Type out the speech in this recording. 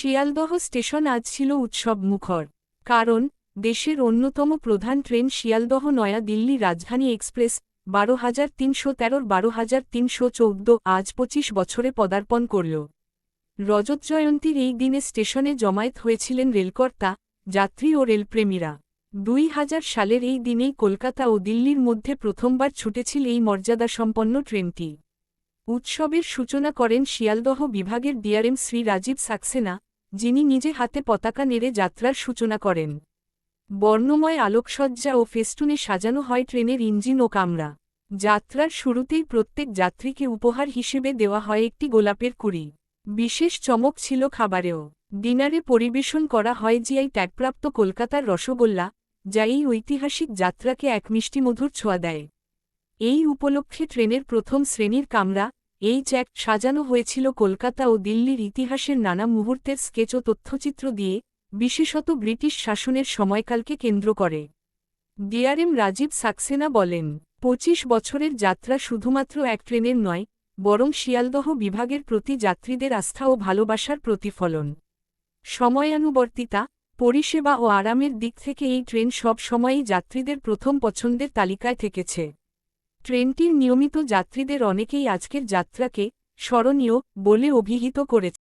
Sealdah station আজ ছিল উৎসব মুখর কারণ দেশের অন্যতম প্রধান ট্রেন শিয়ালদহ নয়া দিল্লি রাজধানী এক্সপ্রেস, বারো হাজার তিনশো তেরোর বারো হাজার তিনশো চৌদ্দ আজ পঁচিশ বছরে পদার্পণ করল। রজত জয়ন্তীর এই দিনে স্টেশনে জমায়েত হয়েছিলেন রেলকর্তা, যাত্রী ও রেলপ্রেমীরা। দুই হাজার সালের এই দিনেই কলকাতা ও দিল্লির মধ্যে প্রথমবার ছুটেছিল এই মর্যাদাসম্পন্ন ট্রেনটি। উৎসবের সূচনা করেন শিয়ালদহ বিভাগের ডিআরএম শ্রী রাজীব সাক্সেনা যিনি নিজে হাতে পতাকা নেড়ে যাত্রার সূচনা করেন। বর্ণময় আলোকসজ্জা ও ফেস্টুনে সাজানো হয় ট্রেনের ইঞ্জিন ও কামরা। যাত্রার শুরুতেই প্রত্যেক যাত্রীকে উপহার হিসেবে দেওয়া হয় একটি গোলাপের কুড়ি। বিশেষ চমক ছিল খাবারেও। ডিনারে পরিবেশন করা হয় জিআই ট্যাগপ্রাপ্ত কলকাতার রসগোল্লা, যা এই ঐতিহাসিক যাত্রাকে এক মিষ্টিমধুর ছোঁয়া দেয়। এই উপলক্ষে ট্রেনের প্রথম শ্রেণির কামরা এই জ্যাক সাজানো হয়েছিল কলকাতা ও দিল্লির ইতিহাসের নানা মুহূর্তের স্কেচ ও তথ্যচিত্র দিয়ে, বিশেষত ব্রিটিশ শাসনের সময়কালকে কেন্দ্র করে। ডিআরএম রাজীব সাক্সেনা বলেন, পঁচিশ বছরের যাত্রা শুধুমাত্র এক ট্রেনের নয়, বরং শিয়ালদহ বিভাগের প্রতি যাত্রীদের আস্থা ও ভালোবাসার প্রতিফলন। সময়ানুবর্তিতা, পরিষেবা ও আরামের দিক থেকে এই ট্রেন সব সময়ই যাত্রীদের প্রথম পছন্দের তালিকায় থেকেছে। ট্রেনটির নিয়মিত যাত্রীদের অনেকেই আজকের যাত্রাকে স্মরণীয় বলে অভিহিত করেছে।